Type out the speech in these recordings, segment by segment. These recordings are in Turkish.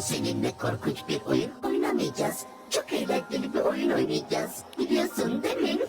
seninle korkunç bir oyun oynamayacağız. Çok eğlenceli bir oyun oynayacağız. Biliyorsun değil mi?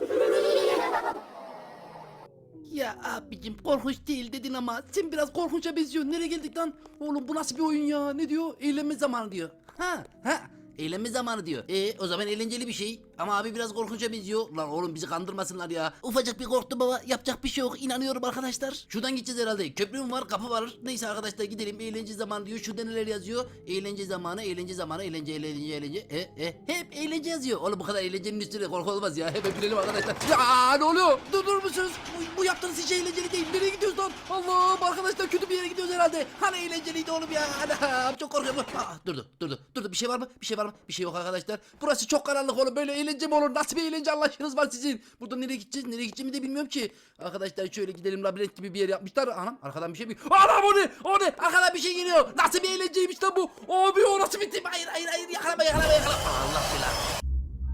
Ya abicim korkunç değil dedin ama sen biraz korkunça benziyorsun. Nereye geldik lan? Oğlum bu nasıl bir oyun ya? Ne diyor? Eğlenme zamanı diyor. Ha ha. Eğlenme zamanı diyor. E o zaman eğlenceli bir şey. Ama abi biraz korkunça benziyor. Lan oğlum bizi kandırmasınlar ya. Ufacık bir korktu baba. Yapacak bir şey yok. İnanıyorum arkadaşlar. Şuradan gideceğiz herhalde. Köprü mü var? Kapı var. Neyse arkadaşlar gidelim. Eğlence zamanı diyor. Şurada neler yazıyor? Eğlence zamanı, eğlence zamanı, eğlence, eğlence, eğlence. E, e. Hep eğlence yazıyor. Oğlum bu kadar eğlencenin üstüne korku olmaz ya. Hemen bilelim arkadaşlar. Ya ne oluyor? Dur dur musunuz? Bu, bu yaptığınız hiç eğlenceli değil. Nereye gidiyoruz lan? Allah'ım arkadaşlar kötü bir yere gidiyoruz herhalde. Hani eğlenceliydi oğlum ya. Anam çok korkuyorum. Aa, durdu durdu durdu. Bir şey var mı? Bir şey var mı? Bir şey yok arkadaşlar. Burası çok karanlık oğlum. Böyle eğlence mi olur? Nasıl bir eğlence anlaşınız var sizin? Burada nereye gideceğiz? Nereye gideceğimi de bilmiyorum ki. Arkadaşlar şöyle gidelim labirent gibi bir yer yapmışlar. Anam arkadan bir şey mi? Anam o ne? O ne? Arkadan bir şey geliyor. Nasıl bir eğlenceymiş lan bu? Abi o nasıl bitti? Hayır hayır hayır yakalama yakalama yakalama. Allah belanı.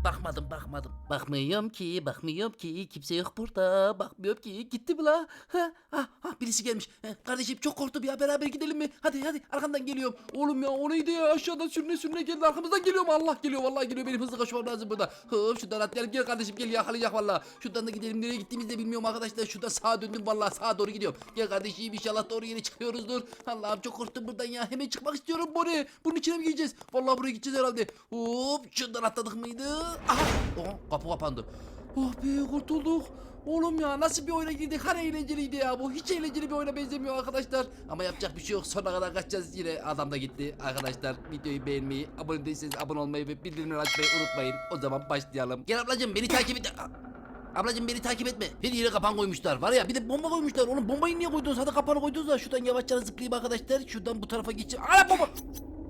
Bakmadım bakmadım. Bakmıyorum ki bakmıyorum ki kimse yok burada. Bakmıyorum ki gitti mi la? Ha, ha, ha, birisi gelmiş. Ha, kardeşim çok korktum ya beraber gidelim mi? Hadi hadi arkamdan geliyorum. Oğlum ya o neydi ya aşağıdan sürüne sürüne geldi arkamızdan geliyor mu? Allah geliyor vallahi geliyor benim hızlı koşmam lazım burada. Hop şuradan atlayalım gel kardeşim gel yakalayacak vallahi. Şuradan da gidelim nereye gittiğimizi de bilmiyorum arkadaşlar. Şuradan sağa döndüm vallahi sağa doğru gidiyorum. Gel kardeşim inşallah doğru yere çıkıyoruzdur. Allah'ım çok korktum buradan ya. Hemen çıkmak istiyorum Bori. Bunun içine mi gireceğiz? Vallahi buraya gideceğiz herhalde. Hop şuradan atladık mıydı? Aha. Oh, kapı kapandı. Oh be kurtulduk. Oğlum ya nasıl bir oyuna girdik? Hani eğlenceliydi ya bu. Hiç eğlenceli bir oyuna benzemiyor arkadaşlar. Ama yapacak bir şey yok. Sonuna kadar kaçacağız yine. Adam da gitti. Arkadaşlar videoyu beğenmeyi, abone değilseniz abone olmayı ve bildirimleri açmayı unutmayın. O zaman başlayalım. Gel ablacığım beni takip et. Aa, Ablacığım beni takip etme. Her yere kapan koymuşlar. Var ya bir de bomba koymuşlar. Oğlum bombayı niye koydunuz? Hadi kapanı koydunuz da şuradan yavaşça zıplayayım arkadaşlar. Şuradan bu tarafa geçeceğim. Ana bomba!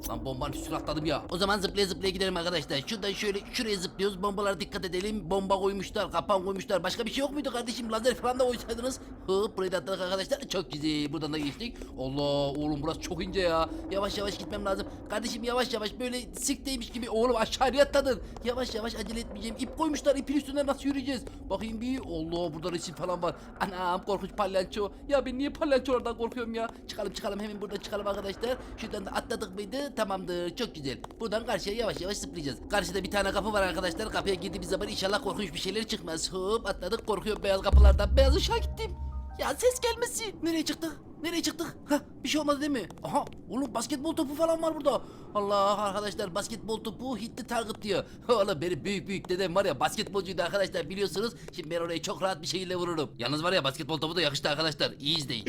Lan bombanın üstüne atladım ya. O zaman zıplaya zıplaya gidelim arkadaşlar. Şuradan şöyle şuraya zıplıyoruz. Bombalara dikkat edelim. Bomba koymuşlar, kapan koymuşlar. Başka bir şey yok muydu kardeşim? Lazer falan da koysaydınız. Hop burayı da atladık arkadaşlar. Çok güzel. Buradan da geçtik. Allah oğlum burası çok ince ya. Yavaş yavaş gitmem lazım. Kardeşim yavaş yavaş böyle sikteymiş gibi. Oğlum aşağıya atladın. Yavaş yavaş acele etmeyeceğim. İp koymuşlar. İpin üstünden nasıl yürüyeceğiz? Bakayım bir. Allah burada resim falan var. Anam korkunç palyaço. Ya ben niye palyaçolardan korkuyorum ya? Çıkalım çıkalım hemen buradan çıkalım arkadaşlar. Şuradan da atladık mıydı? Tamamdır. Çok güzel. Buradan karşıya yavaş yavaş zıplayacağız. Karşıda bir tane kapı var arkadaşlar. Kapıya girdiğimiz zaman inşallah korkunç bir şeyler çıkmaz. Hop atladık. Korkuyorum beyaz kapılardan. Beyaz ışığa gittim. Ya ses gelmesin. Nereye çıktık? Nereye çıktık? Hah bir şey olmadı değil mi? Aha oğlum basketbol topu falan var burada. Allah arkadaşlar basketbol topu hitti target diyor. Oğlum benim büyük büyük dedem var ya basketbolcuydu arkadaşlar biliyorsunuz. Şimdi ben orayı çok rahat bir şekilde vururum. Yalnız var ya basketbol topu da yakıştı arkadaşlar. İyi izleyin.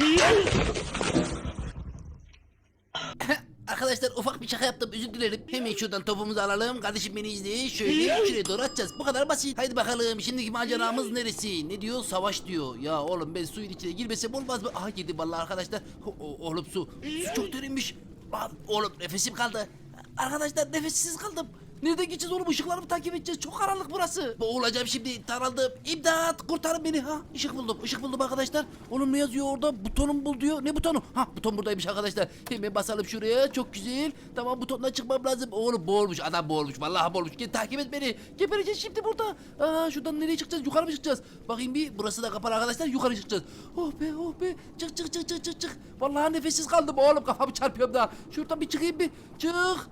Arkadaşlar ufak bir şaka yaptım özür dilerim. Hemen şuradan topumuzu alalım. Kardeşim beni izle. Şöyle şuraya doğru atacağız. Bu kadar basit. Haydi bakalım şimdiki maceramız neresi? Ne diyor? Savaş diyor. Ya oğlum ben suyun içine girmesem olmaz mı? Aha girdim vallahi arkadaşlar. O- oğlum su. Su çok derinmiş. Lan oğlum nefesim kaldı. Arkadaşlar nefessiz kaldım. Nereden gideceğiz oğlum? Işıkları mı takip edeceğiz? Çok karanlık burası. Boğulacağım şimdi. Daraldım. İmdat! Kurtarın beni. Ha, ışık buldum. Işık buldum arkadaşlar. Oğlum ne yazıyor orada? Butonum bul diyor. Ne butonu? Ha, buton buradaymış arkadaşlar. Hemen basalım şuraya. Çok güzel. Tamam butondan çıkmam lazım. Oğlum boğulmuş. Adam boğulmuş. Vallahi boğulmuş. Gel takip et beni. Gebereceğiz şimdi burada. Aa, şuradan nereye çıkacağız? Yukarı mı çıkacağız? Bakayım bir. Burası da kapalı arkadaşlar. Yukarı çıkacağız. Oh be oh be. Çık çık çık çık çık çık. Vallahi nefessiz kaldım oğlum. Kafamı çarpıyorum daha. Şuradan bir çıkayım bir. Çık.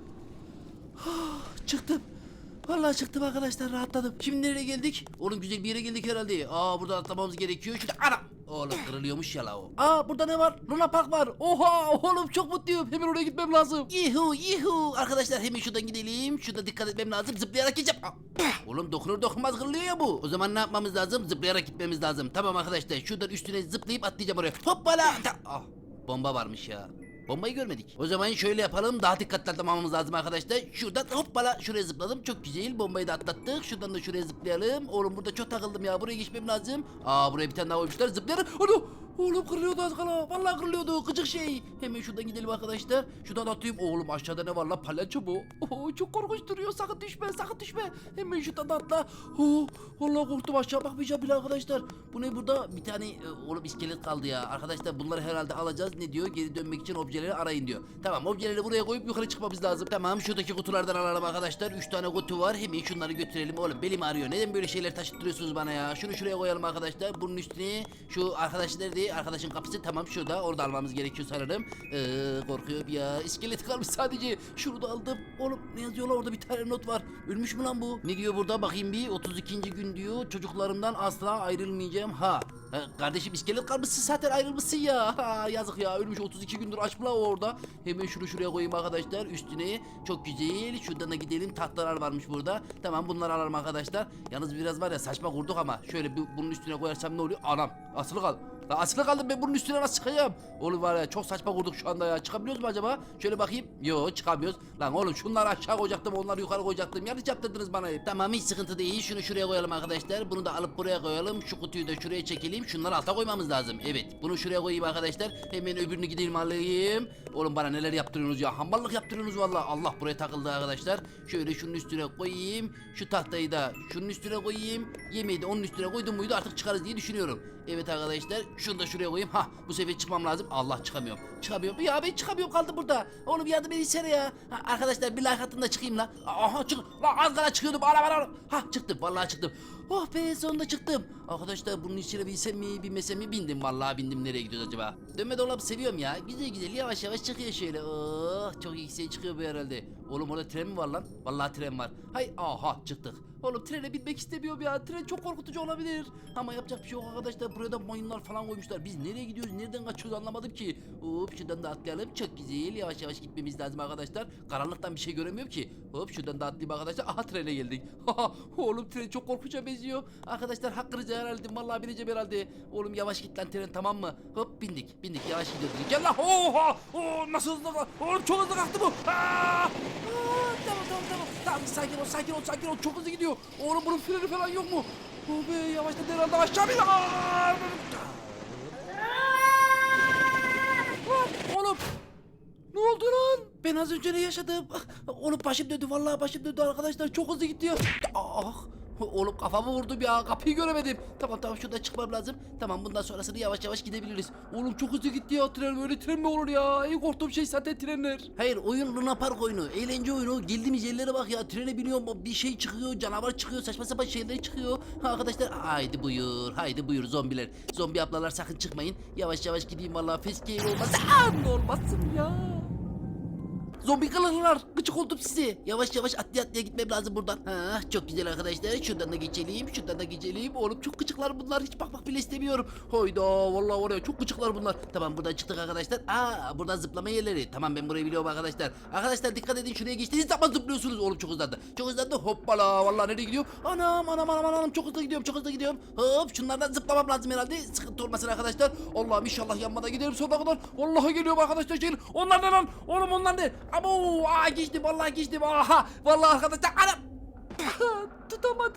Çıktım. Vallahi çıktım arkadaşlar rahatladım. Şimdi nereye geldik? Oğlum güzel bir yere geldik herhalde. Aa burada atlamamız gerekiyor. Şurada ana. Oğlum kırılıyormuş ya la o. Aa burada ne var? Luna Park var. Oha oğlum çok mutluyum. Hemen oraya gitmem lazım. Yuhu yuhu. Arkadaşlar hemen şuradan gidelim. Şurada dikkat etmem lazım. Zıplayarak gideceğim. Aa, Oğlum dokunur dokunmaz kırılıyor ya bu. O zaman ne yapmamız lazım? Zıplayarak gitmemiz lazım. Tamam arkadaşlar şuradan üstüne zıplayıp atlayacağım oraya. Hoppala. Ta- Ah, bomba varmış ya. Bombayı görmedik. O zaman şöyle yapalım. Daha dikkatli atlamamız lazım arkadaşlar. Şuradan hoppala şuraya zıpladım. Çok güzel. Bombayı da atlattık. Şuradan da şuraya zıplayalım. Oğlum burada çok takıldım ya. Buraya geçmem lazım. Aa buraya bir tane daha koymuşlar. Zıplayalım. Ano! Oğlum kırılıyordu az kala. Vallahi kırılıyordu. Gıcık şey. Hemen şuradan gidelim arkadaşlar. Şuradan atlayayım. Oğlum aşağıda ne var lan? Palyaço bu. Oo, çok korkunç duruyor. Sakın düşme. Sakın düşme. Hemen şuradan da atla. Oo, vallahi korktum. Aşağı bakmayacağım bile arkadaşlar. Bu ne burada? Bir tane e, oğlum iskelet kaldı ya. Arkadaşlar bunları herhalde alacağız. Ne diyor? Geri dönmek için objeleri arayın diyor. Tamam objeleri buraya koyup yukarı çıkmamız lazım. Tamam şuradaki kutulardan alalım arkadaşlar. 3 tane kutu var. Hemen şunları götürelim. Oğlum belim ağrıyor. Neden böyle şeyler taşıttırıyorsunuz bana ya? Şunu şuraya koyalım arkadaşlar. Bunun üstüne şu arkadaşlar nerede? Arkadaşın kapısı tamam şurada orada almamız gerekiyor sanırım. Ee, korkuyorum ya iskelet kalmış sadece. Şunu da aldım. Oğlum ne yazıyor lan orada bir tane not var. Ölmüş mü lan bu? Ne diyor burada bakayım bir 32. gün diyor çocuklarımdan asla ayrılmayacağım ha. Kardeşim iskelet kalmışsın zaten ayrılmışsın ya. Yazık ya ölmüş 32 gündür aç mı orada. Hemen şunu şuraya koyayım arkadaşlar üstüne. Çok güzel. Şuradan da gidelim tahtalar varmış burada. Tamam bunları alalım arkadaşlar. Yalnız biraz var ya saçma kurduk ama şöyle bir, bunun üstüne koyarsam ne oluyor? Anam asılı kal. La asılı kaldım ben bunun üstüne nasıl çıkacağım? Oğlum var ya çok saçma kurduk şu anda ya. Çıkabiliyoruz mu acaba? Şöyle bakayım. Yo çıkamıyoruz. Lan oğlum şunları aşağı koyacaktım onları yukarı koyacaktım. Yanlış yaptırdınız bana. Tamam hiç sıkıntı değil. Şunu şuraya koyalım arkadaşlar. Bunu da alıp buraya koyalım. Şu kutuyu da şuraya çekelim. Şunları alta koymamız lazım. Evet. Bunu şuraya koyayım arkadaşlar. Hemen öbürünü gidelim alayım. Oğlum bana neler yaptırıyorsunuz ya. Hamballık yaptırıyorsunuz valla. Allah buraya takıldı arkadaşlar. Şöyle şunun üstüne koyayım. Şu tahtayı da şunun üstüne koyayım. Yemeği de onun üstüne koydum muydu artık çıkarız diye düşünüyorum. Evet arkadaşlar şunu da şuraya koyayım. Ha bu sefer çıkmam lazım. Allah çıkamıyorum. Çıkamıyorum. Ya ben çıkamıyorum kaldım burada. Oğlum yardım içeri ya. Ha, arkadaşlar bir like atın da çıkayım la. Aha çık. La az kala çıkıyordum. Ara ara. Ha çıktım. Vallahi çıktım. Oh be sonunda çıktım. Arkadaşlar bunun içine binsem mi binmesem mi bindim. Vallahi bindim. Nereye gidiyoruz acaba? Dönme dolap seviyorum ya. Güzel güzel yavaş yavaş çıkıyor şöyle. Oh çok yükseğe çıkıyor bu herhalde. Oğlum orada tren mi var lan? Vallahi tren var. Hay aha çıktık. Oğlum trene binmek istemiyorum ya. Tren çok korkutucu olabilir. Ama yapacak bir şey yok arkadaşlar. Buraya da mayınlar falan koymuşlar. Biz nereye gidiyoruz? Nereden kaçıyoruz anlamadım ki. Hop şuradan da atlayalım. Çok güzel. Yavaş yavaş gitmemiz lazım arkadaşlar. Karanlıktan bir şey göremiyorum ki. Hop şuradan da atlayayım arkadaşlar. Aha trene geldik. Oğlum tren çok korkunça benziyor. Arkadaşlar hakkınızı helal edin. Vallahi bineceğim herhalde. Oğlum yavaş git lan tren tamam mı? Hop bindik. Bindik yavaş gidiyoruz. Gel lan. Oha. Oo, nasıl hızlı Oğlum çok hızlı kalktı bu. Tamam tamam tamam. Tamam sakin ol sakin ol sakin ol. Çok hızlı gidiyor. Oğlum bunun freni falan yok mu? Oh be yavaşladı herhalde aşağı bin. Oğlum ne oldu lan? Ben az önce ne yaşadım? Oğlum başım döndü vallahi başım döndü arkadaşlar çok hızlı gitti ya. Ah! Oğlum kafamı vurdum ya kapıyı göremedim. Tamam tamam şuradan çıkmam lazım. Tamam bundan sonrasını yavaş yavaş gidebiliriz. Oğlum çok hızlı gitti ya tren böyle tren mi olur ya? En korktuğum şey zaten trenler. Hayır oyun Luna Park oyunu. Eğlence oyunu. Geldiğimiz yerlere bak ya. Trene biniyorum bir şey çıkıyor canavar çıkıyor saçma sapan şeyler çıkıyor. Ha, arkadaşlar haydi buyur haydi buyur zombiler. Zombi ablalar sakın çıkmayın. Yavaş yavaş gideyim vallahi feskeyle olmazsa. Aa, olmazsın ya. Zombi kılırlar. Gıcık oldum size. Yavaş yavaş atlaya atlaya gitmem lazım buradan. Ha, çok güzel arkadaşlar. Şuradan da geçelim. Şuradan da geçelim. Oğlum çok gıcıklar bunlar. Hiç bakmak bile istemiyorum. Hayda vallahi var ya çok gıcıklar bunlar. Tamam buradan çıktık arkadaşlar. Aa buradan zıplama yerleri. Tamam ben burayı biliyorum arkadaşlar. Arkadaşlar dikkat edin şuraya geçtiğiniz zaman zıplıyorsunuz. Oğlum çok hızlandı. Çok hızlandı. Hoppala. Vallahi nereye gidiyorum? Anam anam anam anam. Çok hızlı gidiyorum. Çok hızlı gidiyorum. Hop şunlardan zıplamam lazım herhalde. Sıkıntı olmasın arkadaşlar. Allah'ım inşallah yanmadan giderim sonuna kadar. Vallahi geliyorum arkadaşlar. Şey, onlar ne lan? Oğlum onlar ne? Abo aa geçtim vallahi geçtim. Aha vallahi arkadaşlar. Anam.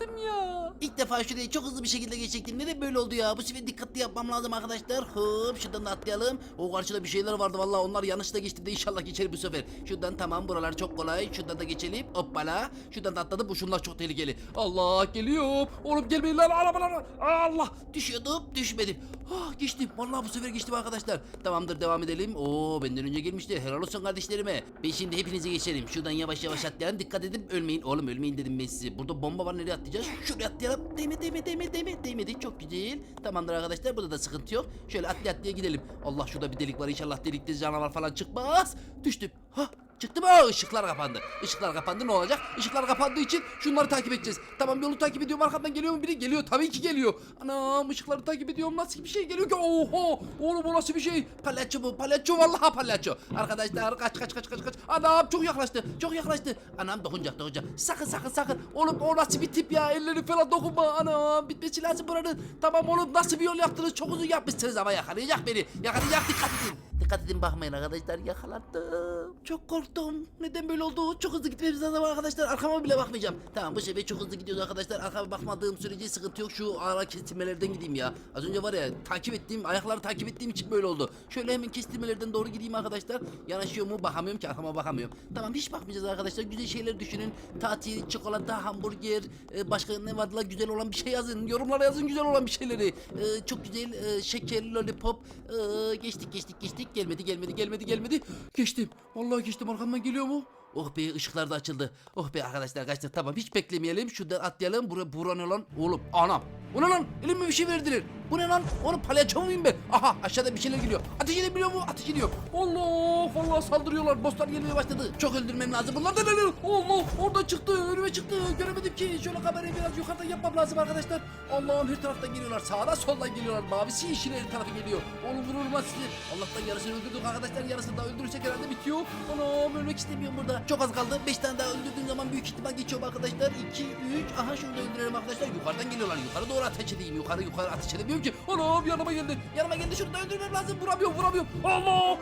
Tutamadım ya. İlk defa şurayı çok hızlı bir şekilde geçecektim. Neden böyle oldu ya? Bu sefer dikkatli yapmam lazım arkadaşlar. Hop şuradan da atlayalım. O karşıda bir şeyler vardı vallahi onlar yanlışla geçtim de inşallah geçerim bu sefer. Şuradan tamam buralar çok kolay. Şuradan da geçelim. Hoppala. Şuradan da atladım. Bu şunlar çok tehlikeli. Allah geliyor. Oğlum gelmeyin lan arabalar. Allah düşüyordum düşmedim. Ah geçtim. Vallahi bu sefer geçtim arkadaşlar. Tamamdır devam edelim. Oo benden önce gelmişti. Helal olsun kardeşlerime. Ben şimdi hepinizi geçerim. Şuradan yavaş yavaş atlayalım. Dikkat edin ölmeyin. Oğlum ölmeyin dedim ben size. Burada bomba var nereye atlayacağız? Şuraya atlayalım. Değme değme değme değme değmedi. Çok güzel. Tamamdır arkadaşlar burada da sıkıntı yok. Şöyle atlaya atlaya gidelim. Allah şurada bir delik var. İnşallah delikte canavar falan çıkmaz. Düştüm. Ha Çıktı mı? Aa, ışıklar kapandı. Işıklar kapandı ne olacak? Işıklar kapandığı için şunları takip edeceğiz. Tamam yolu takip ediyorum arkamdan geliyor mu biri? Geliyor tabii ki geliyor. Anam ışıkları takip ediyorum nasıl bir şey geliyor ki? Oho! Oğlum o nasıl bir şey? Palyaço bu palyaço vallahi palyaço. Arkadaşlar kaç kaç kaç kaç kaç. Anam çok yaklaştı çok yaklaştı. Anam dokunacak dokunacak. Sakın sakın sakın. Oğlum o nasıl bir tip ya? Elleri falan dokunma. Anam bitmesi lazım buranın. Tamam oğlum nasıl bir yol yaptınız? Çok uzun yapmışsınız ama yakalayacak beni. Yakalayacak dikkat edin. Dikkat edin bakmayın arkadaşlar yakalandım. Çok korktum. Neden böyle oldu? Çok hızlı gitmemiz lazım arkadaşlar. Arkama bile bakmayacağım. Tamam bu sefer çok hızlı gidiyoruz arkadaşlar. Arkama bakmadığım sürece sıkıntı yok. Şu ara kestirmelerden gideyim ya. Az önce var ya takip ettiğim ayakları takip ettiğim için böyle oldu. Şöyle hemen kestirmelerden doğru gideyim arkadaşlar. Yanaşıyor mu? Bakamıyorum ki arkama bakamıyorum. Tamam hiç bakmayacağız arkadaşlar. Güzel şeyler düşünün. Tatil, çikolata, hamburger, e, başka ne vardı güzel olan bir şey yazın. Yorumlara yazın güzel olan bir şeyleri. E, çok güzel e, şeker, lollipop. Geçtik geçtik geçtik. Gelmedi gelmedi gelmedi gelmedi. Geçtim. Vallahi geçtim arkamdan geliyor mu? Oh be ışıklar da açıldı. Oh be arkadaşlar kaçtık tamam hiç beklemeyelim. Şuradan atlayalım. Bura, bura ne lan? Oğlum anam. Bu ne lan? Elime bir şey verdiler. Bu ne lan? Oğlum palyaço muyum ben? Aha aşağıda bir şeyler geliyor. Ateş edebiliyor mu? Ateş ediyor. Allah Allah saldırıyorlar. Bosslar gelmeye başladı. Çok öldürmem lazım. Bunlar da ne lan? Allah orada çıktı. Önüme çıktı. Göremedim ki. Şöyle kamerayı biraz yukarıdan yapmam lazım arkadaşlar. Allah'ım her taraftan geliyorlar. Sağdan soldan geliyorlar. Mavisi yeşil her tarafı geliyor. Oğlum vurur lan sizi. Allah'tan yarısını öldürdük arkadaşlar. Yarısını daha öldürürsek herhalde bitiyor. Anam ölmek istemiyorum burada. Çok az kaldı. 5 tane daha öldürdüğüm zaman büyük ihtimal geçiyorum arkadaşlar. 2, 3. Aha şunu da öldürelim arkadaşlar. Yukarıdan geliyorlar. Yukarı doğru ateş edeyim. Yukarı yukarı ateş edemiyorum ki. Anam yanıma geldi. Yanıma geldi. Şunu da öldürmem lazım. Vuramıyorum vuramıyorum. Allah.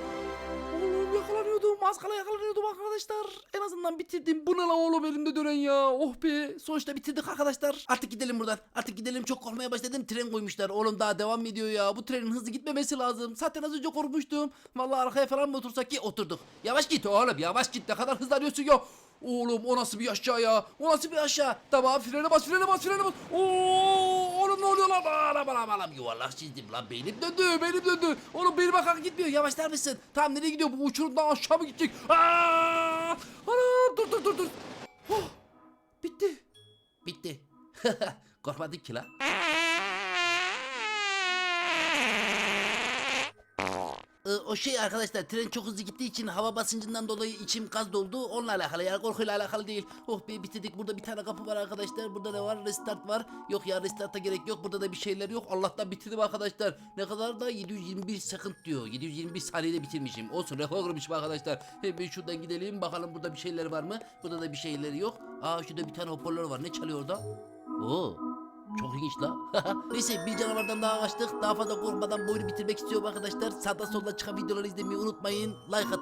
Oğlum yakalanıyordum. Az kala yakalanıyordum arkadaşlar. En azından bitirdim. Bu ne la oğlum elimde dönen ya. Oh be. Sonuçta bitirdik arkadaşlar. Artık gidelim buradan. Artık gidelim. Çok korkmaya başladım. Tren koymuşlar. Oğlum daha devam ediyor ya. Bu trenin hızlı gitmemesi lazım. Zaten az önce korkmuştum. Vallahi arkaya falan mı otursak ki oturduk. Yavaş git oğlum yavaş git. Ne kadar hızlanıyorsun ya. Oğlum o nasıl bir aşağı ya? O nasıl bir aşağı? Tamam frene bas frene bas frene bas. Oo, oğlum ne oluyor lan? Anam anam anam yuvarlak çizdim lan beynim döndü beynim döndü. Oğlum benim akar gitmiyor yavaşlar mısın? Tamam nereye gidiyor bu uçurumdan aşağı mı gidecek? Aa! Anam dur dur dur dur. Oh, bitti. Bitti. Korkmadık ki lan. Ee, o şey arkadaşlar tren çok hızlı gittiği için hava basıncından dolayı içim gaz doldu. Onunla alakalı yani korkuyla alakalı değil. Oh be bitirdik. Burada bir tane kapı var arkadaşlar. Burada ne var? Restart var. Yok ya restarta gerek yok. Burada da bir şeyler yok. Allah'tan bitirdim arkadaşlar. Ne kadar da 721 second diyor. 721 saniyede bitirmişim. Olsun rekor kırmışım arkadaşlar. Hemen şuradan gidelim. Bakalım burada bir şeyler var mı? Burada da bir şeyler yok. Aa şurada bir tane hoparlör var. Ne çalıyor orada? Oo. Çok ilginç la. Neyse bir canavardan daha kaçtık. Daha fazla korkmadan bu oyunu bitirmek istiyorum arkadaşlar. Sağda solda çıkan videoları izlemeyi unutmayın. Like atın.